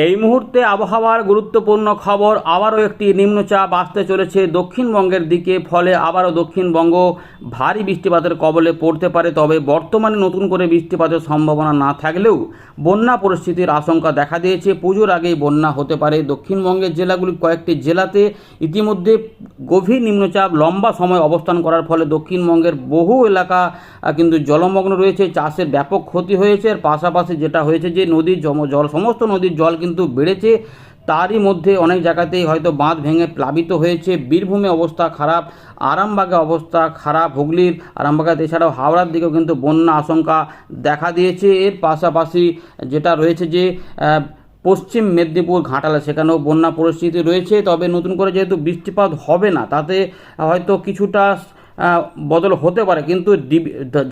এই মুহূর্তে আবহাওয়ার গুরুত্বপূর্ণ খবর আবারও একটি নিম্নচাপ আসতে চলেছে। দক্ষিণবঙ্গের দিকে ফলে আবারও দক্ষিণবঙ্গ ভারী বৃষ্টিপাতের কবলে পড়তে পারে, তবে বর্তমানে নতুন করে বৃষ্টিপাতের সম্ভাবনা না থাকলেও বন্যা পরিস্থিতির আশঙ্কা দেখা দিয়েছে। পুজোর আগেই বন্যা হতে পারে। দক্ষিণবঙ্গের জেলাগুলির কয়েকটি জেলাতে ইতিমধ্যে গভীর নিম্নচাপ, লম্বা সময় অবস্থান করার ফলে দক্ষিণবঙ্গের বহু এলাকা কিন্তু জলমগ্ন রয়েছে। চাষের ব্যাপক ক্ষতি হয়েছে। এর পাশাপাশি যেটা হয়েছে যে নদীর জল সমস্ত নদীর জল কিন্তু বেড়েছে। তারই মধ্যে অনেক জায়গাতেই হয়তো বাঁধ ভেঙে প্লাবিত হয়েছে। বীরভূমে অবস্থা খারাপ, আরামবাগে অবস্থা খারাপ। হুগলির আরামবাগাত এছাড়াও হাওড়ার দিকেও কিন্তু বন্যা আশঙ্কা দেখা দিয়েছে। এর পাশাপাশি যেটা রয়েছে যে পশ্চিম মেদিনীপুর ঘাটালে, সেখানেও বন্যা পরিস্থিতি রয়েছে। তবে নতুন করে যেহেতু বৃষ্টিপাত হবে না, তাতে হয়তো কিছুটা বদল হতে পারে। কিন্তু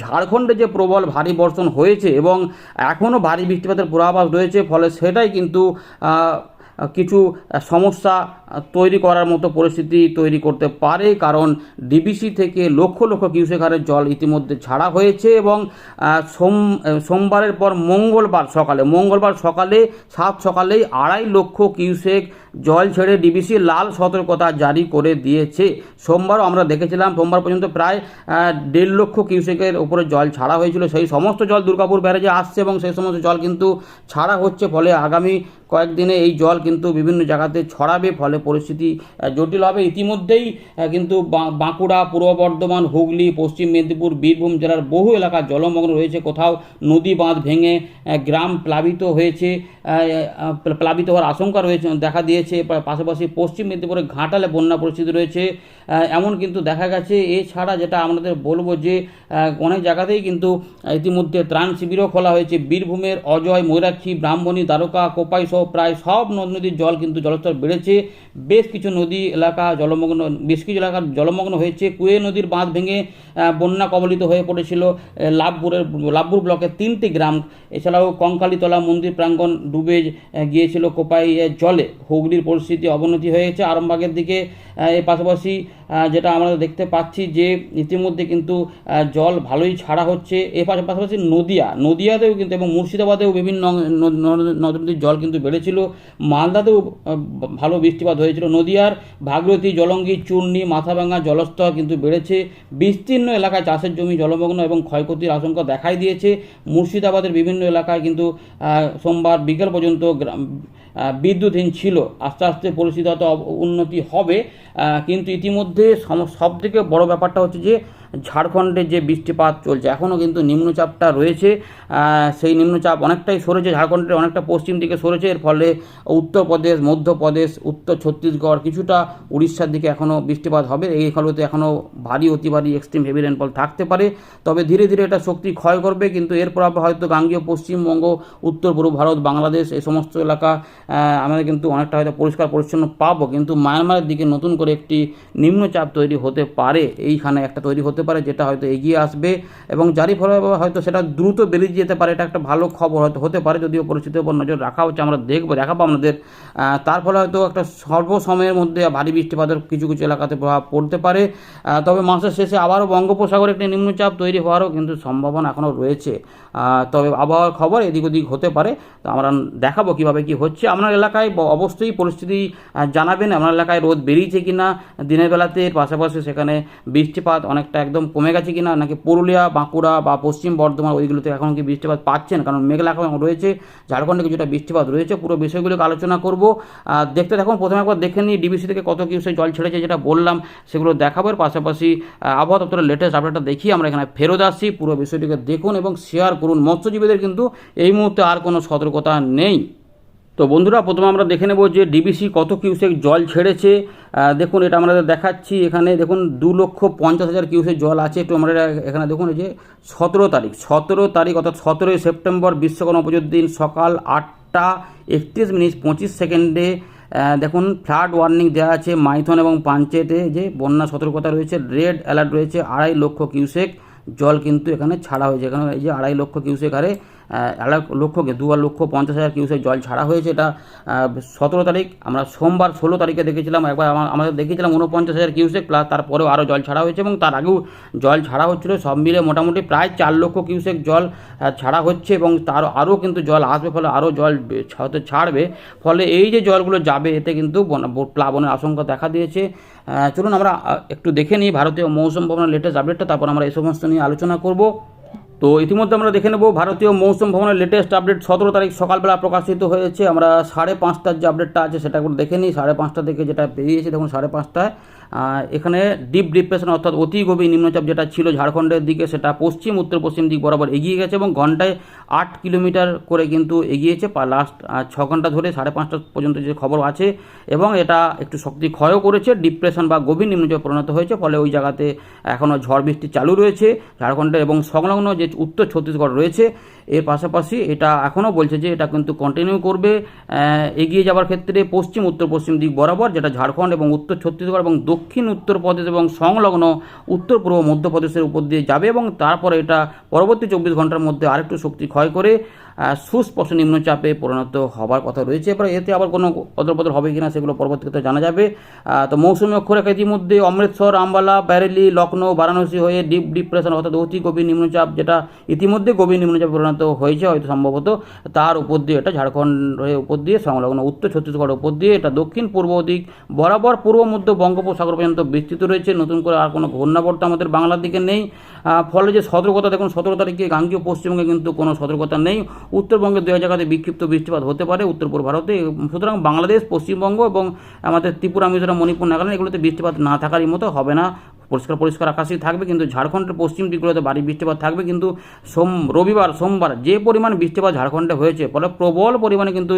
ঝাড়খণ্ডে যে প্রবল ভারী বর্ষণ হয়েছে এবং এখনও ভারী বৃষ্টিপাতের পূর্বাভাস রয়েছে, ফলে সেটাই কিন্তু কিছু সমস্যা তৈরি করার মতো পরিস্থিতি তৈরি করতে পারে। কারণ ডিবিসি থেকে লক্ষ লক্ষ কিউসেক হারে জল ইতিমধ্যে ছাড়া হয়েছে এবং সোম, সোমবারের পর মঙ্গলবার সকালে মঙ্গলবার সকালে, সাত সকালেই আড়াই লক্ষ কিউসেক জল ছেড়ে ডিবিসি লাল সতর্কতা জারি করে দিয়েছে। সোমবারও আমরা দেখেছিলাম, সোমবার পর্যন্ত প্রায় দেড় লক্ষ কিউসেকের উপরে জল ছাড়া হয়েছিল। সেই সমস্ত জল দুর্গাপুর ব্যারেজে আসছে এবং সেই সমস্ত জল কিন্তু ছাড়া হচ্ছে। ফলে আগামী কয়েকদিনে এই জল কিন্তু বিভিন্ন জায়গাতে ছড়াবে। ফলে পরিস্থিতি জটিল হবে। ইতিমধ্যেই কিন্তু বাঁকুড়া, পূর্ব বর্ধমান, হুগলি, পশ্চিম মেদিনীপুর, বীরভূম জেলার বহু এলাকা জলমগ্ন রয়েছে। কোথাও নদী বাঁধ ভেঙে গ্রাম প্লাবিত হয়েছে প্লাবিত হওয়ার আশঙ্কা রয়েছে। দেখা দিয়েছে পা- পাশাপাশি পশ্চিম মেদিনীপুরে ঘাটালে বন্যা পরিস্থিতি রয়েছে। এমন কিন্তু দেখা গেছে। এছাড়া যেটা আমাদের বলব যে অনেক জায়গাতেই কিন্তু ইতিমধ্যে ত্রাণ শিবিরও খোলা হয়েছে। বীরভূমের অজয়, ময়ূরাক্ষী, ব্রাহ্মণী, দ্বারকা, কোপাই সহ প্রায় সব নদ নদীর জল কিন্তু জলস্তর বেড়েছে। বেশ কিছু নদী এলাকা জলমগ্ন, বেশ কিছু এলাকা জলমগ্ন হয়েছে। কুয়ে নদীর বাঁধ ভেঙে বন্যা কবলিত হয়ে পড়েছিল। লাভপুরের, লাভপুর ব্লকের তিনটি গ্রাম। এছাড়াও কঙ্কালীতলা মন্দির প্রাঙ্গণ ডুবে গিয়েছিল কোপাই জলে। জলে হুগলির পরিস্থিতি অবনতি হয়েছে। আরামবাগের দিকে এর পাশাপাশি যেটা আমরা দেখতে পাচ্ছি যে ইতিমধ্যে কিন্তু জল ভালোই ছাড়া হচ্ছে। এর পাশা- পাশাপাশি নদিয়া, নদিয়াতেও কিন্তু এবং মুর্শিদাবাদেও বিভিন্ন নদীর জল কিন্তু বেড়েছিল। মালদাতেও ভালো বৃষ্টিপাত হয়েছিল। নদিয়ার ভাগীরথী, জলঙ্গি, চূর্ণি মাথাভাঙা জলস্তর কিন্তু বেড়েছে। বিস্তীর্ণ এলাকায় চাষের জমি জলমগ্ন এবং ক্ষয়ক্ষতির আশঙ্কা দেখাই দিয়েছে। মুর্শিদাবাদের বিভিন্ন এলাকায় কিন্তু সোমবার বিকেল পর্যন্ত বিদ্যুৎহীন ছিল। আস্তে আস্তে পরিস্থিতি হয়তো উন্নতি হবে কিন্তু ইতিমধ্যে সব থেকে বড় ব্যাপারটা হচ্ছে যে ঝাড়খণ্ডে যে বৃষ্টিপাত চলছে এখনও কিন্তু নিম্নচাপটা রয়েছে। সেই নিম্নচাপ অনেকটাই সরেছে, ঝাড়খণ্ডের অনেকটা পশ্চিম দিকে সরেছে। এর ফলে উত্তরপ্রদেশ, মধ্যপ্রদেশ, উত্তর ছত্তিশগড়, কিছুটা উড়িষ্যার দিকে এখনও বৃষ্টিপাত হবে। এইগুলোতে এখনও ভারী, অতি ভারী এক্সট্রিম হেভি রেনফল থাকতে পারে। তবে ধীরে ধীরে এটা শক্তি ক্ষয় করবে, কিন্তু এর প্রভাবে হয়তো গাঙ্গীয় পশ্চিমবঙ্গ, উত্তর পূর্ব ভারত, বাংলাদেশ এই সমস্ত এলাকা আমরা কিন্তু অনেকটা হয়তো পরিষ্কার পরিচ্ছন্ন পাবো। কিন্তু মায়ানমারের দিকে নতুন করে একটি নিম্নচাপ তৈরি হতে পারে। এইখানে একটা তৈরি হতে পারে যেটা হয়তো এগিয়ে আসবে এবং যারই ফলে হয়তো সেটা দ্রুত বেরিয়ে যেতে পারে এটা একটা ভালো খবর হয়তো হতে পারে যদিও পরিস্থিতির উপর নজর রাখা হচ্ছে আমরা দেখব দেখাবো আহ, তার ফলে হয়তো একটা স্বল্প সময়ের মধ্যে ভারী বৃষ্টিপাতের কিছু কিছু এলাকাতে প্রভাব পড়তে পারে। তবে মাসের শেষে আবারও বঙ্গোপসাগরে একটি নিম্নচাপ তৈরি হওয়ারও কিন্তু সম্ভাবনা এখনও রয়েছে। তবে আবহাওয়ার খবর এদিক ওদিক হতে পারে তো আমরা দেখাবো কীভাবে কি হচ্ছে। আপনার এলাকায় অবশ্যই পরিস্থিতি জানাবেন আপনার এলাকায় রোদ বেরিয়েছে কিনা দিনের বেলাতে পাশাপাশি সেখানে বৃষ্টিপাত অনেকটা একদম কমে গেছে কিনা, নাকি পুরুলিয়া, বাঁকুড়া বা পশ্চিম বর্ধমান ওইগুলোতে এখন কি বৃষ্টিপাত পাচ্ছেন? কারণ মেঘলা এখন রয়েছে, ঝাড়খণ্ডে কিছুটা বৃষ্টিপাত রয়েছে, পুরো বিষয়গুলোকে আলোচনা করব। দেখতে দেখুন প্রথমে একবার দেখে নিই ডিবিসি থেকে কত কিউসে জল ছেড়েছে যেটা বললাম, সেগুলো দেখাবো। এর পাশাপাশি আবহাওয়া দপ্তরের লেটেস্ট আপডেটটা দেখি, আমরা এখানে ফেরত আসছি। পুরো বিষয়টিকে দেখুন এবং শেয়ার করুন। মৎস্যজীবীদের কিন্তু এই মুহূর্তে আর কোনো সতর্কতা নেই। তো বন্ধুরা, প্রথমে আমরা দেখে নেব যে ডিবিসি কত কিউসেক জল ছেড়েছে। দেখুন, এটা আমরা দেখাচ্ছি এখানে। দেখুন, দু লক্ষ পঞ্চাশ হাজার কিউসেক জল আছে। একটু আমরা এখানে দেখুন, এই যে সতেরো তারিখ। সতেরো তারিখ, অর্থাৎ সতেরোই সেপ্টেম্বর বিশ্বকর্মা পুজোর দিন সকাল আটটা একত্রিশ মিনিট পঁচিশ সেকেন্ডে দেখুন, ফ্লাড ওয়ার্নিং দেওয়া আছে মাইথন এবং পাঞ্চেতে। যে বন্যা সতর্কতা রয়েছে, রেড অ্যালার্ট রয়েছে, আড়াই লক্ষ কিউসেক জল কিন্তু এখানে ছাড়া হয়েছে। এখানে এই যে আড়াই লক্ষ কিউসেক হারে এক লক্ষকে দু লক্ষ পঞ্চাশ হাজার কিউসেক জল ছাড়া হয়েছে এটা সতেরো তারিখ। আমরা সোমবার ষোলো তারিখে দেখেছিলাম, একবার আমা- আমাদের দেখেছিলাম উনপঞ্চাশ হাজার কিউসেক প্লাস তারপরেও আরও জল ছাড়া হয়েছে এবং তার আগেও জল ছাড়া হচ্ছিল। সব মিলে মোটামুটি প্রায় চার লক্ষ কিউসেক জল ছাড়া হচ্ছে এবং তার আরও কিন্তু জল আসবে, ফলে আরও জল ছাড়বে। ফলে এই যে জলগুলো যাবে, এতে কিন্তু বন- প্লাবনের আশঙ্কা দেখা দিয়েছে। চলুন আমরা একটু দেখে নিই ভারতীয় মৌসুম ভবনের লেটেস্ট আপডেটটা তারপর আমরা এই সমস্ত নিয়ে আলোচনা করব। তো ইতিমধ্যে আমরা দেখে নেব ভারতীয় মৌসুম ভবনের লেটেস্ট আপডেট সতেরো তারিখ সকালবেলা প্রকাশিত হয়েছে। আমরা সাড়ে পাঁচটার যে আপডেটটা আছে সেটা একবার দেখে নিই। সাড়ে পাঁচটা থেকে যেটা বেরিয়েছে, দেখুন সাড়ে পাঁচটায় এখানে ডিপ ডিপ্রেশন অর্থাৎ অতি গভীর নিম্নচাপ যেটা ছিল ঝাড়খণ্ডের দিকে, সেটা পশ্চিম উত্তর পশ্চিম দিক বরাবর এগিয়ে গেছে এবং ঘন্টায় আট কিলোমিটার করে কিন্তু এগিয়েছে লাস্ট ছ ঘণ্টা ধরে সাড়ে পাঁচটা পর্যন্ত যে খবর আছে এবং এটা একটু শক্তি ক্ষয়ও করেছে। ডিপ্রেশন বা গভীর নিম্নচাপে পরিণত হয়েছে, ফলে ওই জায়গাতে এখনও ঝড় বৃষ্টি চালু রয়েছে ঝাড়খণ্ডে এবং সংলগ্ন যে উত্তর ছত্তিশগড় রয়েছে। এর পাশাপাশি এটা এখনও বলছে যে এটা কিন্তু কন্টিনিউ করবে। এগিয়ে যাওয়ার ক্ষেত্রে পশ্চিম, উত্তর, পশ্চিম দিক বরাবর, যেটা ঝাড়খণ্ড এবং উত্তর ছত্তিশগড় এবং দক্ষিণ উত্তরপ্রদেশ এবং সংলগ্ন উত্তর পূর্ব মধ্যপ্রদেশের উপর দিয়ে যাবে এবং তারপরে এটা পরবর্তী চব্বিশ ঘণ্টার মধ্যে আরেকটু শক্তি ক্ষয় করে সুস্পষ্ট নিম্নচাপে পরিণত হবার কথা রয়েছে। এবার এতে আবার কোনো অদরপদর হবে কিনা সেগুলো পরবর্তীতে জানা যাবে। তো মৌসুমী অক্ষরেখা ইতিমধ্যে অমৃতসর, আম্বালা, ব্যারেলি, লখনৌ, বারাণসী হয়ে ডিপ ডিপ্রেশন অর্থাৎ অতি গভীর নিম্নচাপ যেটা ইতিমধ্যে গভীর নিম্নচাপে পরিণত হয়েছে হয়তো সম্ভবত তার উপর দিয়ে এটা ঝাড়খণ্ডের উপর দিয়ে সংলগ্ন উত্তর ছত্তিশগড়ের উপর দিয়ে এটা দক্ষিণ পূর্ব দিক বরাবর পূর্ব মধ্য বঙ্গোপসাগর পর্যন্ত বিস্তৃত রয়েছে। নতুন করে আর কোনো ঘূর্ণাবর্ত আমাদের বাংলার দিকে নেই। ফলে যে সতর্কতা, দেখুন, সতেরো তারিখে গাঙ্গীয় পশ্চিমবঙ্গে কিন্তু কোনো সতর্কতা নেই। উত্তরবঙ্গের দু জায়গাতে বিক্ষিপ্ত বৃষ্টিপাত হতে পারে, উত্তর পূর্ব ভারতে। সুতরাং বাংলাদেশ, পশ্চিমবঙ্গ এবং আমাদের ত্রিপুরা, মিজোরাম, মণিপুর, নাগাল্যান্ড এগুলোতে বৃষ্টিপাত না থাকারই মতো হবে না। পরিষ্কার পরিষ্কার আকাশই থাকবে, কিন্তু ঝাড়খণ্ডের পশ্চিম দিকগুলোতে ভারী বৃষ্টিপাত থাকবে, কিন্তু সোম, রবিবার, সোমবার যে পরিমাণ বৃষ্টিপাত ঝাড়খণ্ডে হয়েছে, ফলে প্রবল পরিমাণে কিন্তু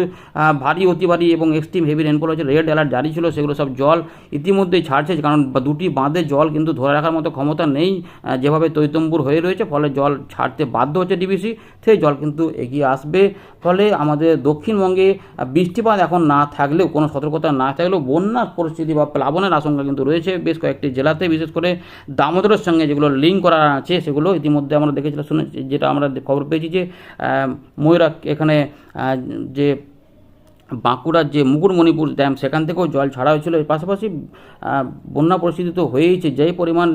ভারী, অতি ভারী এবং এক্সট্রিম হেভি রেনফল হয়েছে রেড অ্যালার্ট জারি ছিল, সেগুলো সব জল ইতিমধ্যেই ছাড়ছে, কারণ দুটি বাঁধে জল কিন্তু ধরে রাখার মতো ক্ষমতা নেই যেভাবে তৈতম্বুর হয়ে রয়েছে, ফলে জল ছাড়তে বাধ্য হচ্ছে ডিবিসি সেই জল কিন্তু এগিয়ে আসবে, ফলে আমাদের দক্ষিণবঙ্গে বৃষ্টিপাত এখন না থাকলেও, কোনো সতর্কতা না থাকলেও বন্যার পরিস্থিতি বা প্লাবনের আশঙ্কা কিন্তু রয়েছে, বেশ কয়েকটি জেলাতে, বিশেষ করে দামোদরের সঙ্গে যেগুলো লিঙ্ক করা আছে, সেগুলো ইতিমধ্যে আমরা দেখেছিলাম শুনে যেটা আমরা খবর পেয়েছি যে ময়ূরা এখানে যে বাঁকুড়ার যে মুকুটমণিপুর ড্যাম সেখান থেকেও জল ছাড়া হয়েছিল। এর পাশাপাশি বন্যা পরিস্থিতি তো হয়েইছে। যেই পরিমাণ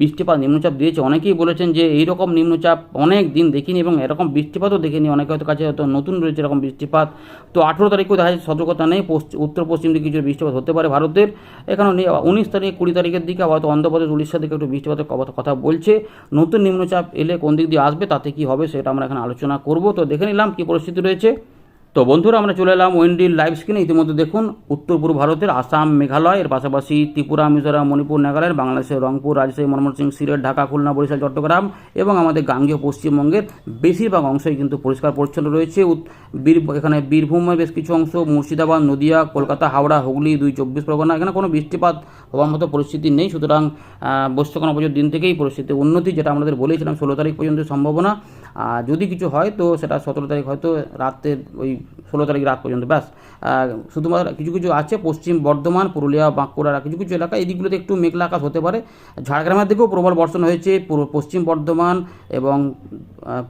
বৃষ্টিপাত, নিম্নচাপ দিয়েছে। অনেকেই বলেছেন যে এই রকম নিম্নচাপ অনেক দিন দেখিনি এবং এরকম বৃষ্টিপাতও দেখিনি। অনেকে হয়তো কাছে হয়তো নতুন রয়েছে এরকম বৃষ্টিপাত। তো আঠেরো তারিখেও দেখা যাচ্ছে সতর্কতা নেই। উত্তর, পশ্চিম দিকে কিছু বৃষ্টিপাত হতে পারে ভারতের। এখানে উনিশ তারিখ, কুড়ি তারিখের দিকে হয়তো অন্ধ্রপ্রদেশ উড়িষ্যার দিকে একটু বৃষ্টিপাতের কথা বলছে। নতুন নিম্নচাপ এলে কোন দিক দিয়ে আসবে, তাতে কি হবে, সেটা আমরা এখানে আলোচনা করব। তো দেখে নিলাম কী পরিস্থিতি রয়েছে। তো বন্ধুরা, আমরা চলে এলাম ওয়েন্ডিল লাইভ স্ক্রিনে ইতিমধ্যে দেখুন উত্তর পূর্ব ভারতের আসাম, মেঘালয়, এর পাশাপাশি ত্রিপুরা, মিজোরাম, মণিপুর, নাগাল্যান্ড, বাংলাদেশের রংপুর, রাজশাহী, ময়মনসিংহ, সিলেট, ঢাকা, খুলনা, বরিশাল, চট্টগ্রাম এবং আমাদের গাঙ্গেয় পশ্চিমবঙ্গের বেশিরভাগ অংশই কিন্তু পরিষ্কার পরিচ্ছন্ন রয়েছে। এখানে বীরভূমের বেশ কিছু অংশ, মুর্শিদাবাদ, নদিয়া, কলকাতা, হাওড়া, হুগলি, দুই চব্বিশ পরগনা, এখানে কোনো বৃষ্টিপাত হওয়ার মতো পরিস্থিতি নেই। সুতরাং বৈশ্যকনা পুজোর দিন থেকেই পরিস্থিতি উন্নতি, যেটা আমাদের বলেছিলাম, ষোলো তারিখ পর্যন্ত সম্ভাবনা। যদি কিছু হয় তো সেটা সতেরো তারিখ হয়তো রাতের ওই ষোলো তারিখ রাত পর্যন্ত, ব্যাস। শুধুমাত্র কিছু কিছু আছে পশ্চিম বর্ধমান, পুরুলিয়া, বাঁকুড়া কিছু কিছু এলাকা, এই দিকগুলোতে একটু মেঘলা আকাশ হতে পারে। ঝাড়গ্রামের দিকেও প্রবল বর্ষণ হয়েছে পশ্চিম বর্ধমান এবং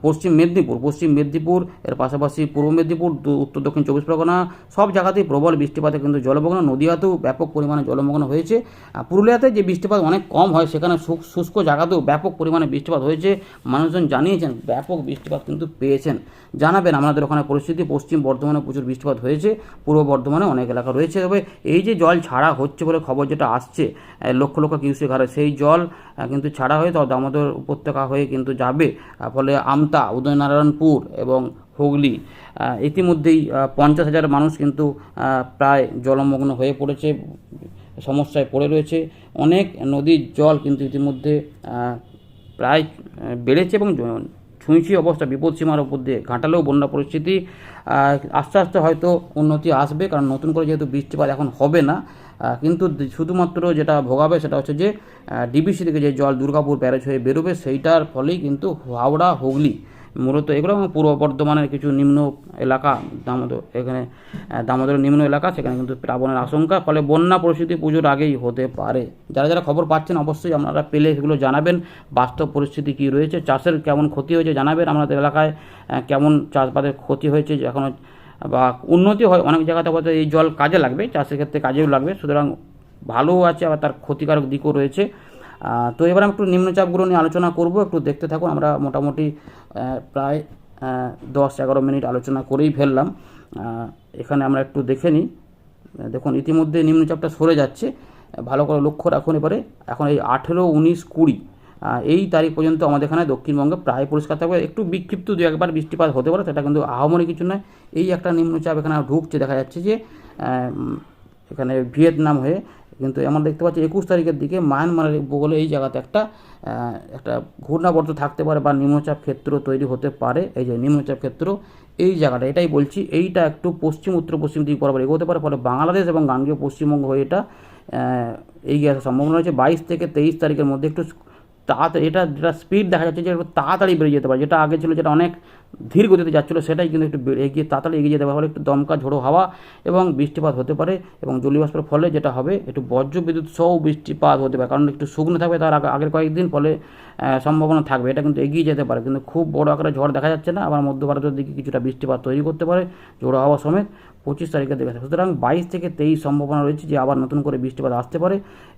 পশ্চিম মেদিনীপুর পশ্চিম মেদিনীপুর, এর পাশাপাশি পূর্ব মেদিনীপুর উত্তর দক্ষিণ চব্বিশ পরগনা, সব জায়গাতেই প্রবল বৃষ্টিপাতে কিন্তু জলমগ্ন, নদীয়াতেও ব্যাপক পরিমাণে জলমগ্ন হয়েছে। আর পুরুলিয়াতে যে বৃষ্টিপাত অনেক কম হয়, সেখানে শুষ্ক জায়গাতেও ব্যাপক পরিমাণে বৃষ্টিপাত হয়েছে। মানুষজন জানিয়েছেন, ব্যাপক বৃষ্টিপাত কিন্তু পেয়েছেন। জানাবেন আমাদের ওখানে পরিস্থিতি। পশ্চিম বর্ধমানে প্রচুর বৃষ্টিপাত হয়েছে। পূর্ব বর্ধমানে অনেক এলাকা রয়েছে। তবে এই যে জল ছাড়া হচ্ছে বলে খবর যেটা আসছে লক্ষ লক্ষ কিউসেক হারে সেই জল কিন্তু ছাড়া হয়ে তো দামোদর উপত্যকা হয়ে কিন্তু যাবে। ফলে আমতা, উদয়নারায়ণপুর এবং হুগলি ইতিমধ্যেই পঞ্চাশ হাজার মানুষ কিন্তু প্রায় জলমগ্ন হয়ে পড়েছে, সমস্যায় পড়ে রয়েছে। অনেক নদীর জল কিন্তু ইতিমধ্যে প্রায় বেড়েছে এবং ছুঁইছি অবস্থা বিপদসীমার উপর দিয়ে ঘাটালেও বন্যা পরিস্থিতি আস্তে আস্তে হয়তো উন্নতি আসবে, কারণ নতুন করে যেহেতু বৃষ্টিপাত এখন হবে না কিন্তু শুধুমাত্র যেটা ভোগাবে সেটা হচ্ছে যে ডিবিসি থেকে যে জল দুর্গাপুর ব্যারেজ হয়ে বেরোবে, সেইটার ফলেই কিন্তু হাওড়া হুগলি মূলত এগুলো পূর্ব বর্ধমানের কিছু নিম্ন এলাকা, দামোদর, এখানে দামোদরের নিম্ন এলাকা, সেখানে কিন্তু প্লাবনের আশঙ্কা, ফলে বন্যা পরিস্থিতি পুজোর আগেই হতে পারে। যারা যারা খবর পাচ্ছেন, অবশ্যই আপনারা পেলে সেগুলো জানাবেন, বাস্তব পরিস্থিতি কী রয়েছে, চাষের কেমন ক্ষতি হয়েছে জানাবেন, আমাদের এলাকায় কেমন চাষবাসের ক্ষতি হয়েছে এখনও বা উন্নতি হয়, অনেক জায়গাতে হয়তো এই জল কাজে লাগবে, চাষের ক্ষেত্রে কাজেও লাগবে, সুতরাং ভালোও আছে, আবার তার ক্ষতিকারক দিকও রয়েছে। তো এবার আমি একটু নিম্নচাপগুলো নিয়ে আলোচনা করব। একটু দেখতে থাকুন, আমরা মোটামুটি প্রায় দশ এগারো মিনিট আলোচনা করেই ফেললাম। এখানে আমরা একটু দেখে নিই। দেখুন, ইতিমধ্যে নিম্নচাপটা সরে যাচ্ছে। ভালো করে লক্ষ্য রাখুন এবারে। এখন এই আঠেরো, উনিশ, কুড়ি এই তারিখ পর্যন্ত আমাদের এখানে দক্ষিণবঙ্গে প্রায় পরিষ্কার থাকবে। একটু বিক্ষিপ্ত দু একবার বৃষ্টিপাত হতে পারে, সেটা কিন্তু আহামরি কিছু নয়। এই একটা নিম্নচাপ এখানে ঢুকছে, দেখা যাচ্ছে যে এখানে ভিয়েতনাম হয়ে কিন্তু আমরা দেখতে পাচ্ছি একুশ তারিখের দিকে মায়ানমারের উপকূলে এই জায়গাতে একটা একটা ঘূর্ণাবর্ত থাকতে পারে বা নিম্নচাপ ক্ষেত্র তৈরি হতে পারে। এই যে নিম্নচাপ ক্ষেত্র, এই জায়গাটা এটাই বলছি, এইটা একটু পশ্চিম, উত্তর, পশ্চিম দিকে বরাবর এগোতে পারে, ফলে বাংলাদেশ এবং গাঙ্গীয় পশ্চিমবঙ্গ হয়ে এটা এগিয়ে আসার সম্ভাবনা রয়েছে। বাইশ থেকে তেইশ তারিখের মধ্যে একটু তাড়াতাড়ি, এটা যেটা স্পিড দেখা যাচ্ছে যে তাড়াতাড়ি বেড়ে যেতে পারে, যেটা আগে ছিল, যেটা অনেক ধীর গতিতে যাচ্ছিল, সেটাই কিন্তু একটু এগিয়ে তাড়াতাড়ি এগিয়ে যেতে পারে একটু দমকা, ঝোড়ো হাওয়া এবং বৃষ্টিপাত হতে পারে এবং জলীয়বাষ্পের ফলে যেটা হবে, একটু বজ্র বিদ্যুৎ সহ বৃষ্টিপাত হতে পারে, কারণ একটু শুকনো থাকবে তার আগে- আগের কয়েকদিন, ফলে সম্ভাবনা থাকবে, এটা কিন্তু এগিয়ে যেতে পারে, কিন্তু খুব বড় আকারে ঝড় দেখা যাচ্ছে না, আবার মধ্য ভারতের দিকে কিছুটা বৃষ্টিপাত তৈরি করতে পারে, ঝোড়ো হাওয়া সমেত পঁচিশ তারিখে যাচ্ছে সুতরাং বাইশ থেকে তেইশ সম্ভাবনা রয়েছে যে আবার নতুন করে বৃষ্টিপাত আসতে পারে।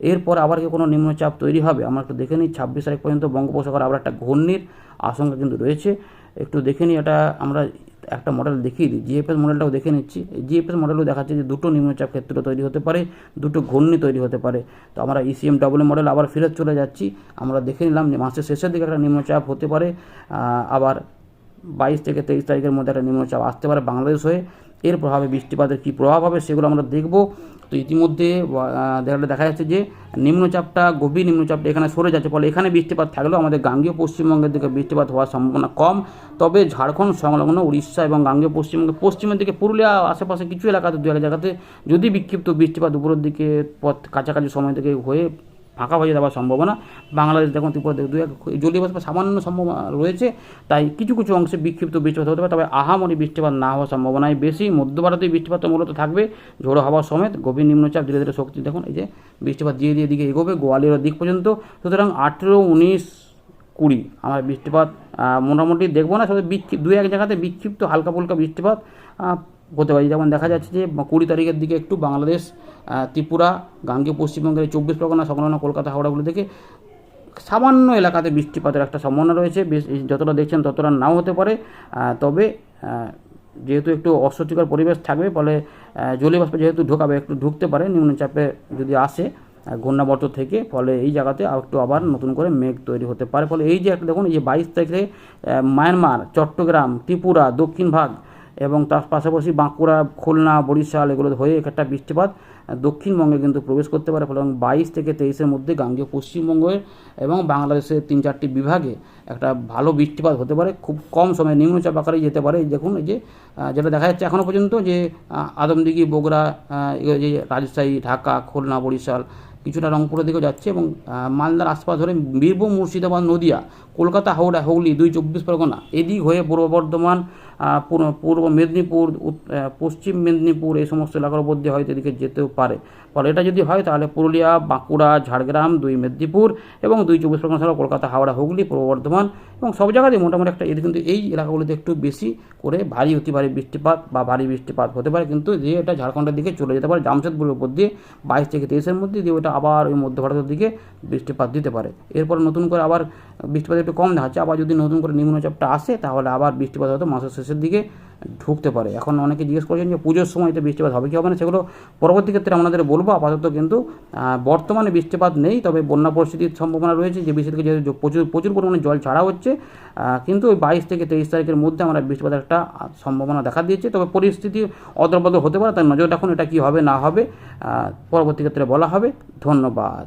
এরপর আবার কি কোনো নিম্নচাপ তৈরি হবে? আমরা একটু দেখে নিই। ছাব্বিশ তারিখ পর্যন্ত বঙ্গোপসাগরে আবার একটা ঘূর্ণির আশঙ্কা কিন্তু রয়েছে। একটু দেখে নিই, এটা আমরা একটা মডেল দেখিয়ে দিই। জিএফএস মডেলটাও দেখে নিচ্ছি। জিএফএস মডেলও দেখাচ্ছে যে দুটো নিম্নচাপ ক্ষেত্র তৈরি হতে পারে, দুটো ঘূর্ণি তৈরি হতে পারে। তো আমরা ইসিএম ডবল মডেল আবার ফেরত চলে যাচ্ছি। আমরা দেখে নিলাম মাসের শেষের দিকে একটা নিম্নচাপ হতে পারে। আবার বাইশ থেকে তেইশ তারিখের মধ্যে একটা নিম্নচাপ আসতে পারে বাংলাদেশ হয়ে। এর প্রভাবে বৃষ্টিপাতের কী প্রভাব হবে সেগুলো আমরা দেখব। তো ইতিমধ্যে দেখা যাচ্ছে যে নিম্নচাপটা, গভীর নিম্নচাপটা এখানে সরে যাচ্ছে, ফলে এখানে বৃষ্টিপাত থাকলেও আমাদের গাঙ্গীয় পশ্চিমবঙ্গের দিকে বৃষ্টিপাত হওয়ার সম্ভাবনা কম। তবে ঝাড়খণ্ড, সংলগ্ন উড়িষ্যা এবং গাঙ্গীয় পশ্চিমবঙ্গের পশ্চিমের দিকে পুরুলিয়া আশেপাশে কিছু এলাকাতে, দু এক জায়গাতে যদি বিক্ষিপ্ত বৃষ্টিপাত উপরের দিকে পথ কাছাকাছি সময় থেকে হয়ে ফাঁকা হয়ে যাওয়ার সম্ভাবনা। বাংলাদেশ দেখুন, ত্রিপুরা দু এক জলীয় বাষ্প সামান্য সম্ভাবনা রয়েছে, তাই কিছু কিছু অংশে বিক্ষিপ্ত বৃষ্টিপাত হতে পারে, তবে আহামরি বৃষ্টিপাত না হওয়ার সম্ভাবনাই বেশি। মধ্য ভারতে বৃষ্টিপাত মূলত থাকবে, ঝোড়ো হাওয়া সমেত, গভীর নিম্নচাপ, ধীরে ধীরে শক্তি, দেখুন, এই যে বৃষ্টিপাত দিয়ে দিয়ে দিকে এগোবে, গোয়ালিয়রের দিক পর্যন্ত। সুতরাং আঠেরো, উনিশ, কুড়ি, আমরা বৃষ্টিপাত মোটামুটি দেখব না, শুধু বিক্ষিপ্ত দু এক জায়গাতে বিক্ষিপ্ত হালকা ফুলকা বৃষ্টিপাত হতে পারে। যেমন দেখা যাচ্ছে যে কুড়ি তারিখের দিকে একটু বাংলাদেশ ত্রিপুরা গাঙ্গীয় পশ্চিমবঙ্গের চব্বিশ পরগনা সংলগ্ন কলকাতা হাওড়াগুলো থেকে সামান্য এলাকাতে বৃষ্টিপাতের একটা সম্ভাবনা রয়েছে। যতটা দেখছেন ততটা নাও হতে পারে। তবে যেহেতু একটু অস্বস্তিকর পরিবেশ থাকবে ফলে আহ, জলীয় বাষ্প যেহেতু ঢোকাবে একটু ঢুকতে পারে নিম্নচাপে যদি আসে ঘূর্ণাবর্ত থেকে ফলে এই জায়গাতে একটু আবার নতুন করে মেঘ তৈরি হতে পারে। ফলে এই যে একটা দেখুন এই যে বাইশ তারিখে মায়ানমার চট্টগ্রাম ত্রিপুরা দক্ষিণ ভাগ এবং তার পাশাপাশি বাঁকুড়া, খুলনা, বরিশাল এগুলো হয়ে একটা বৃষ্টিপাত দক্ষিণবঙ্গে কিন্তু প্রবেশ করতে পারে। ফলে এবং বাইশ থেকে তেইশের মধ্যে গাঙ্গীয় পশ্চিমবঙ্গের এবং বাংলাদেশের তিন চারটি বিভাগে একটা ভালো বৃষ্টিপাত হতে পারে। খুব কম সময়ে নিম্নচাপ আকারে যেতে পারে। দেখুন এই যে যেটা দেখা যাচ্ছে এখনও পর্যন্ত যে আদমদিঘি, বগুড়া যে রাজশাহী, ঢাকা, খুলনা, বরিশাল কিছুটা রংপুরের দিকেও যাচ্ছে এবং মালদার আশপাশ ধরে বীরভূম, মুর্শিদাবাদ, নদিয়া, কলকাতা, হাওড়া, হুগলি, দুই চব্বিশ পরগনা এদিক হয়ে পূর্ব বর্ধমান পূর্ব- মেদিনীপুর পশ্চিম মেদিনীপুর এই সমস্ত এলাকার উপর দিয়ে হয়তো এদিকে যেতেও পারে। ফলে এটা যদি হয়, তাহলে পুরুলিয়া, বাঁকুড়া, ঝাড়গ্রাম, দুই মেদিনীপুর এবং দুই চব্বিশ পরগনা ছাড়াও কলকাতা, হাওড়া, হুগলি, পূর্ব বর্ধমান এবং সব জায়গাতেই মোটামুটি একটা এদিকে কিন্তু এই এলাকাগুলিতে একটু বেশি করে ভারী অতি ভারী বৃষ্টিপাত বা ভারী বৃষ্টিপাত হতে পারে। কিন্তু যে এটা ঝাড়খণ্ডের দিকে চলে যেতে পারে, জামশেদপুরের উপর দিয়ে বাইশ থেকে তেইশের মধ্যে দিয়ে ওটা আবার ওই মধ্য ভারতের দিকে বৃষ্টিপাত দিতে পারে। এরপর নতুন করে আবার বৃষ্টিপাত একটু কম দেখাচ্ছে, আবার যদি নতুন করে নিম্নচাপটা আসে, তাহলে আবার বৃষ্টিপাত হয়তো মাসের শেষের দিকে ঢুকতে পারে। এখন অনেকে জিজ্ঞেস করছেন যে পুজোর সময়তে বৃষ্টিপাত হবে কি হবে না, সেগুলো পরবর্তী ক্ষেত্রে আমাদের বলব। আপাতত কিন্তু বর্তমানে বৃষ্টিপাত নেই, তবে বন্যা পরিস্থিতির সম্ভাবনা রয়েছে। যে বৃষ্টি থেকে যেহেতু প্রচুর প্রচুর পরিমাণে জল ছাড়া হচ্ছে কিন্তু ওই বাইশ থেকে তেইশ তারিখের মধ্যে আমরা বৃষ্টিপাতের একটা সম্ভাবনা দেখা দিয়েছে। তবে পরিস্থিতি অদলবদল হতে পারে, তাই নজর রাখুন এটা কী হবে, না হবে পরবর্তী ক্ষেত্রে বলা হবে। ধন্যবাদ।